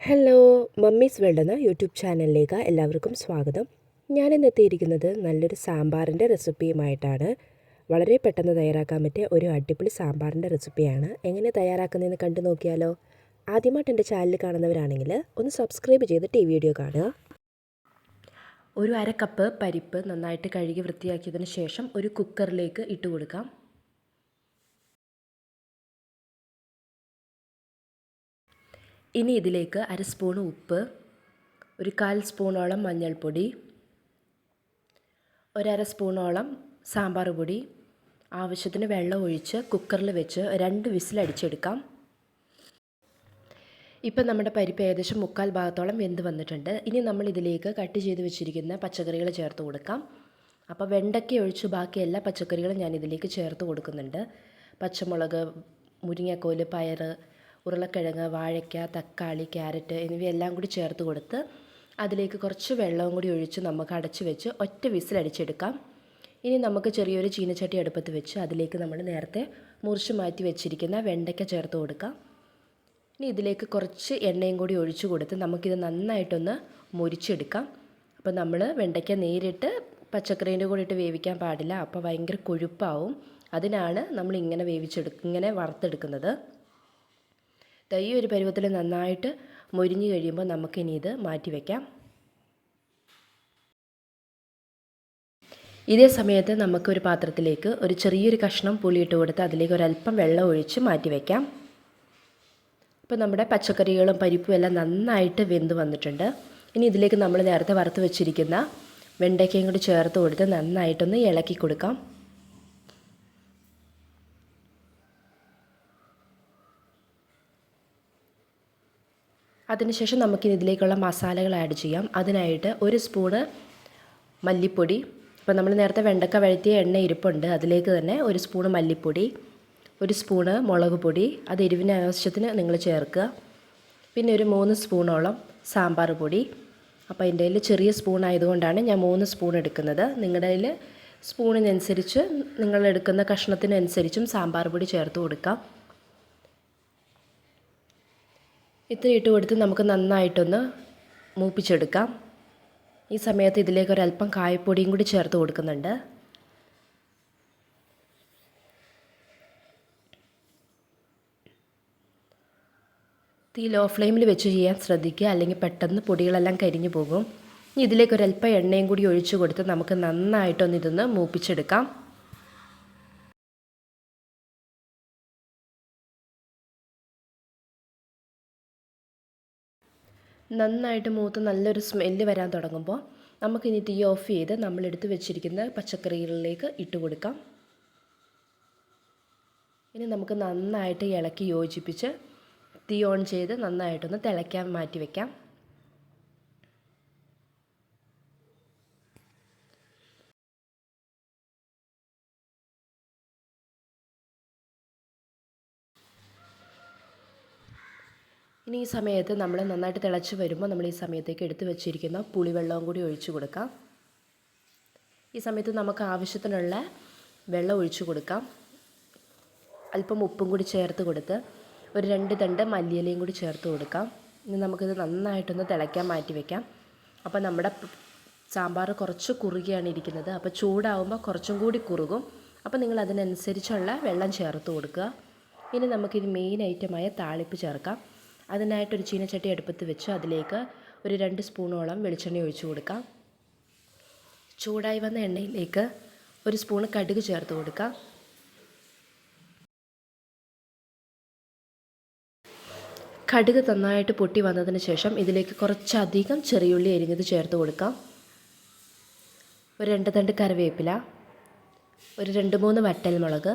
Hello mummies world YouTube ചാനലിലേക്ക് എല്ലാവർക്കും സ്വാഗതം. ഞാനിന്ന് എത്തിയിരിക്കുന്നത് നല്ലൊരു സാമ്പാറിന്റെ റെസിപ്പിയുമായിട്ടാണ്. വളരെ പെട്ടെന്ന് തയ്യാറാക്കാൻ പറ്റിയ ഒരു അടിപൊളി സാമ്പാറിന്റെ റെസിപ്പിയാണ്. എങ്ങനെ തയ്യാറാക്കുന്നതെന്ന് കണ്ടു നോക്കിയാലോ? ആദ്യമായിട്ട് എന്റെ ചാനൽ കാണുന്നവരാണെങ്കിൽ ഒന്ന് സബ്സ്ക്രൈബ് ചെയ്തിട്ട് ഈ വീഡിയോ കാണുക. ഒരു അര കപ്പ് പരിപ്പ് നന്നായിട്ട് കഴുകി വൃത്തിയാക്കിയതിന് ശേഷം ഒരു കുക്കറിലേക്ക് ഇട്ട് കൊടുക്കാം. ഇനി ഇതിലേക്ക് അര സ്പൂൺ ഉപ്പ് ഒരു കാൽ സ്പൂണോളം മഞ്ഞൾപ്പൊടി ഒരര സ്പൂണോളം സാമ്പാർ പൊടി. ആവശ്യത്തിന് വെള്ളം ഒഴിച്ച് കുക്കറിൽ വെച്ച് രണ്ട് വിസിലടിച്ചെടുക്കാം ഇപ്പം നമ്മുടെ പരിപ്പ് ഏകദേശം മുക്കാൽ ഭാഗത്തോളം വെന്ത് വന്നിട്ടുണ്ട്. ഇനി നമ്മൾ ഇതിലേക്ക് കട്ട് ചെയ്ത് വെച്ചിരിക്കുന്ന പച്ചക്കറികൾ ചേർത്ത് കൊടുക്കാം. അപ്പോൾ വെണ്ടയ്ക്ക ഒഴിച്ച് ബാക്കി എല്ലാ പച്ചക്കറികളും ഞാൻ ഇതിലേക്ക് ചേർത്ത് കൊടുക്കുന്നുണ്ട്. പച്ചമുളക് മുരിങ്ങക്കോൽ പയർ ഉരുളക്കിഴങ്ങ് വാഴയ്ക്ക തക്കാളി ക്യാരറ്റ് എന്നിവയെല്ലാം കൂടി ചേർത്ത് കൊടുത്ത് അതിലേക്ക് കുറച്ച് വെള്ളവും കൂടി ഒഴിച്ച് നമുക്ക് അടച്ച് വെച്ച് ഒറ്റ വിസിലടിച്ചെടുക്കാം ഇനി നമുക്ക് ചെറിയൊരു ചീനച്ചട്ടി അടുപ്പത്ത് വെച്ച് അതിലേക്ക് നമ്മൾ നേരത്തെ മുറിച്ച് മാറ്റി വെച്ചിരിക്കുന്ന വെണ്ടയ്ക്ക ചേർത്ത് കൊടുക്കാം. ഇനി ഇതിലേക്ക് കുറച്ച് എണ്ണയും കൂടി ഒഴിച്ചു കൊടുത്ത് നമുക്കിത് നന്നായിട്ടൊന്ന് മുരിച്ചെടുക്കാം. അപ്പോൾ നമ്മൾ വെണ്ടയ്ക്ക നേരിട്ട് പച്ചക്കറീന്റെ കൂടെ ഇട്ട് വേവിക്കാൻ പാടില്ല. അപ്പോൾ ഭയങ്കര കൊഴുപ്പാവും. അതിനാണ് നമ്മൾ ഇങ്ങനെ വേവിച്ചെടു ഇങ്ങനെ വറുത്തെടുക്കുന്നത്. ഈ ഒരു പരുവത്തിൽ നന്നായിട്ട് മുരിഞ്ഞ് കഴിയുമ്പോൾ നമുക്കിനി ഇത് മാറ്റി വയ്ക്കാം ഇതേ സമയത്ത് നമുക്കൊരു പാത്രത്തിലേക്ക് ഒരു ചെറിയൊരു കഷ്ണം പുളിയിട്ട് കൊടുത്ത് അതിലേക്ക് ഒരല്പം വെള്ളം ഒഴിച്ച് മാറ്റി വയ്ക്കാം ഇപ്പോൾ നമ്മുടെ പച്ചക്കറികളും പരിപ്പും എല്ലാം നന്നായിട്ട് വെന്ത് വന്നിട്ടുണ്ട്. ഇനി ഇതിലേക്ക് നമ്മൾ നേരത്തെ വറുത്ത് വെച്ചിരിക്കുന്ന വെണ്ടയ്ക്കയും കൂടി ചേർത്ത് കൊടുത്ത് നന്നായിട്ടൊന്ന് ഇളക്കി കൊടുക്കാം. അതിനുശേഷം നമുക്കിനി ഇതിലേക്കുള്ള മസാലകൾ ആഡ് ചെയ്യാം. അതിനായിട്ട് ഒരു സ്പൂണ് മല്ലിപ്പൊടി. ഇപ്പോൾ നമ്മൾ നേരത്തെ വെണ്ടക്ക വഴറ്റിയ എണ്ണ ഇരിപ്പുണ്ട്. അതിലേക്ക് തന്നെ ഒരു സ്പൂണ് മല്ലിപ്പൊടി ഒരു സ്പൂണ് മുളക് പൊടി അത് എരിവിന് ആവശ്യത്തിന് നിങ്ങൾ ചേർക്കുക. പിന്നെ ഒരു മൂന്ന് സ്പൂണോളം സാമ്പാർ പൊടി. അപ്പോൾ എന്റെ കയ്യിൽ ചെറിയ സ്പൂൺ ആയതുകൊണ്ടാണ് ഞാൻ മൂന്ന് സ്പൂൺ എടുക്കുന്നത്. നിങ്ങളുടെ കയ്യിൽ സ്പൂണിനനുസരിച്ച് നിങ്ങൾ എടുക്കുന്ന കഷ്ണത്തിനനുസരിച്ചും സാമ്പാർ പൊടി ചേർത്ത് കൊടുക്കാം. ഇത്ര ഇട്ട് കൊടുത്ത് നമുക്ക് നന്നായിട്ടൊന്ന് മൂപ്പിച്ചെടുക്കാം. ഈ സമയത്ത് ഇതിലേക്ക് ഒരല്പം കായപ്പൊടിയും കൂടി ചേർത്ത് കൊടുക്കുന്നുണ്ട്. തീ ലോ ഫ്ലെയിമിൽ വെച്ച് ചെയ്യാൻ ശ്രദ്ധിക്കുക. അല്ലെങ്കിൽ പെട്ടെന്ന് പൊടികളെല്ലാം കരിഞ്ഞു പോകും. ഇനി ഇതിലേക്ക് ഒരല്പം എണ്ണയും കൂടി ഒഴിച്ചു കൊടുത്ത് നമുക്ക് നന്നായിട്ടൊന്ന് ഇതൊന്ന് മൂപ്പിച്ചെടുക്കാം. നന്നായിട്ട് മൂത്ത് നല്ലൊരു സ്മെല്ല് വരാൻ തുടങ്ങുമ്പോൾ നമുക്കിനി തീ ഓഫ് ചെയ്ത് നമ്മളെടുത്ത് വെച്ചിരിക്കുന്ന പച്ചക്കറികളിലേക്ക് ഇട്ട് കൊടുക്കാം. ഇനി നമുക്ക് നന്നായിട്ട് ഇളക്കി യോജിപ്പിച്ച് തീ ഓൺ ചെയ്ത് നന്നായിട്ടൊന്ന് തിളയ്ക്കാൻ മാറ്റി വയ്ക്കാം ഇനി ഈ സമയത്ത് നമ്മൾ നന്നായിട്ട് തിളച്ച് വരുമ്പോൾ നമ്മൾ ഈ സമയത്തേക്ക് എടുത്തു വെച്ചിരിക്കുന്ന പുളിവെള്ളവും കൂടി ഒഴിച്ചു കൊടുക്കാം. ഈ സമയത്ത് നമുക്ക് ആവശ്യത്തിനുള്ള വെള്ളം ഒഴിച്ചു കൊടുക്കാം. അല്പം ഉപ്പും കൂടി ചേർത്ത് കൊടുത്ത് ഒരു രണ്ട് തണ്ട് മല്ലിയിലയും കൂടി ചേർത്ത് കൊടുക്കാം. ഇനി നമുക്കിത് നന്നായിട്ടൊന്ന് തിളയ്ക്കാൻ മാറ്റി വയ്ക്കാം അപ്പോൾ നമ്മുടെ സാമ്പാർ കുറച്ച് കുറുകിയാണ് ഇരിക്കുന്നത്. അപ്പോൾ ചൂടാവുമ്പോൾ കുറച്ചും കൂടി കുറുകും. അപ്പോൾ നിങ്ങൾ അതിനനുസരിച്ചുള്ള വെള്ളം ചേർത്ത് കൊടുക്കുക. ഇനി നമുക്കിത് മെയിൻ ഐറ്റമായ താളിപ്പ് ചേർക്കാം. അതിനായിട്ടൊരു ചീനച്ചട്ടി അടുപ്പത്ത് വെച്ച് അതിലേക്ക് ഒരു രണ്ട് സ്പൂണോളം വെളിച്ചെണ്ണ ഒഴിച്ചു കൊടുക്കാം. ചൂടായി വന്ന എണ്ണയിലേക്ക് ഒരു സ്പൂണ് കടുക് ചേർത്ത് കൊടുക്കാം. കടുക് നന്നായിട്ട് പൊട്ടി വന്നതിന് ശേഷം ഇതിലേക്ക് കുറച്ചധികം ചെറിയുള്ളി എരിഞ്ഞത് ചേർത്ത് കൊടുക്കാം. ഒരു രണ്ട് തണ്ട് കറിവേപ്പില ഒരു രണ്ട് മൂന്ന് വറ്റൽമുളക്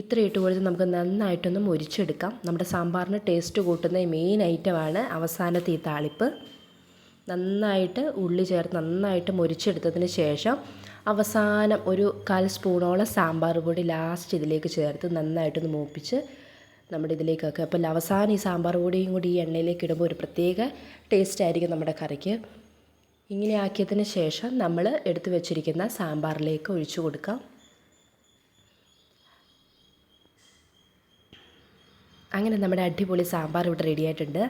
ഇത്ര ഇട്ട് കൊടുത്ത് നമുക്ക് നന്നായിട്ടൊന്ന് മുരിച്ചെടുക്കാം. നമ്മുടെ സാമ്പാറിന് ടേസ്റ്റ് കൂട്ടുന്ന മെയിൻ ഐറ്റമാണ് അവസാനത്തെ ഈ താളിപ്പ്. നന്നായിട്ട് ഉള്ളി ചേർത്ത് നന്നായിട്ട് മുരിച്ചെടുത്തതിന് ശേഷം അവസാനം ഒരു കാൽ സ്പൂണോളം സാമ്പാർ പൊടി ലാസ്റ്റ് ഇതിലേക്ക് ചേർത്ത് നന്നായിട്ടൊന്ന് മൂപ്പിച്ച് നമ്മുടെ ഇതിലേക്കൊക്കെ അപ്പോൾ അവസാനം ഈ സാമ്പാർ പൊടിയും കൂടി ഈ എണ്ണയിലേക്ക് ഇടുമ്പോൾ ഒരു പ്രത്യേക ടേസ്റ്റ് ആയിരിക്കും നമ്മുടെ കറിക്ക്. ഇങ്ങനെ ആക്കിയതിന് ശേഷം നമ്മൾ എടുത്തു വെച്ചിരിക്കുന്ന സാമ്പാറിലേക്ക് ഒഴിച്ചു കൊടുക്കാം. അങ്ങനെ നമ്മുടെ അടിപൊളി സാമ്പാർ ഇവിടെ റെഡി ആയിട്ടുണ്ട്.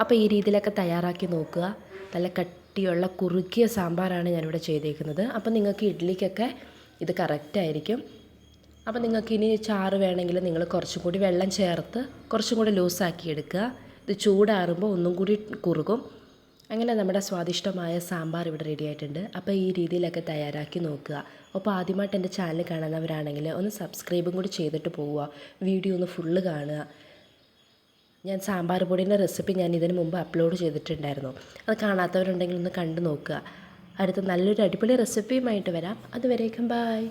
അപ്പോൾ ഈ രീതിയിലൊക്കെ തയ്യാറാക്കി നോക്കുക. നല്ല കട്ടിയുള്ള കുറുക്കിയ സാമ്പാറാണ് ഞാനിവിടെ ചെയ്തേക്കുന്നത്. അപ്പോൾ നിങ്ങൾക്ക് ഇഡ്ഡലിക്കൊക്കെ ഇത് കറക്റ്റായിരിക്കും അപ്പോൾ നിങ്ങൾക്ക് ഇനി ചാറ് വേണമെങ്കിൽ നിങ്ങൾ കുറച്ചും കൂടി വെള്ളം ചേർത്ത് കുറച്ചും കൂടി ലൂസാക്കി എടുക്കുക. ഇത് ചൂടാറുമ്പോൾ ഒന്നും കൂടി കുറുകും. അങ്ങനെ നമ്മുടെ സ്വാദിഷ്ടമായ സാമ്പാർ ഇവിടെ റെഡി ആയിട്ടുണ്ട്. അപ്പോൾ ഈ രീതിയിലൊക്കെ തയ്യാറാക്കി നോക്കുക. അപ്പോൾ ആദ്യമായിട്ട് എന്റെ ചാനൽ കാണുന്നവരാണെങ്കിൽ ഒന്ന് സബ്സ്ക്രൈബും കൂടി ചെയ്തിട്ട് പോവുക. വീഡിയോ ഒന്ന് ഫുള്ള് കാണുക. ഞാൻ സാമ്പാർ പൊടിയുടെ റെസിപ്പി ഞാൻ ഇതിന് മുമ്പ് അപ്ലോഡ് ചെയ്തിട്ടുണ്ടായിരുന്നു. അത് കാണാത്തവരുണ്ടെങ്കിൽ ഒന്ന് കണ്ടു നോക്കുക. അടുത്ത നല്ലൊരു അടിപൊളി റെസിപ്പിയുമായിട്ട് വരാം. അതുവരേക്കും ബായ്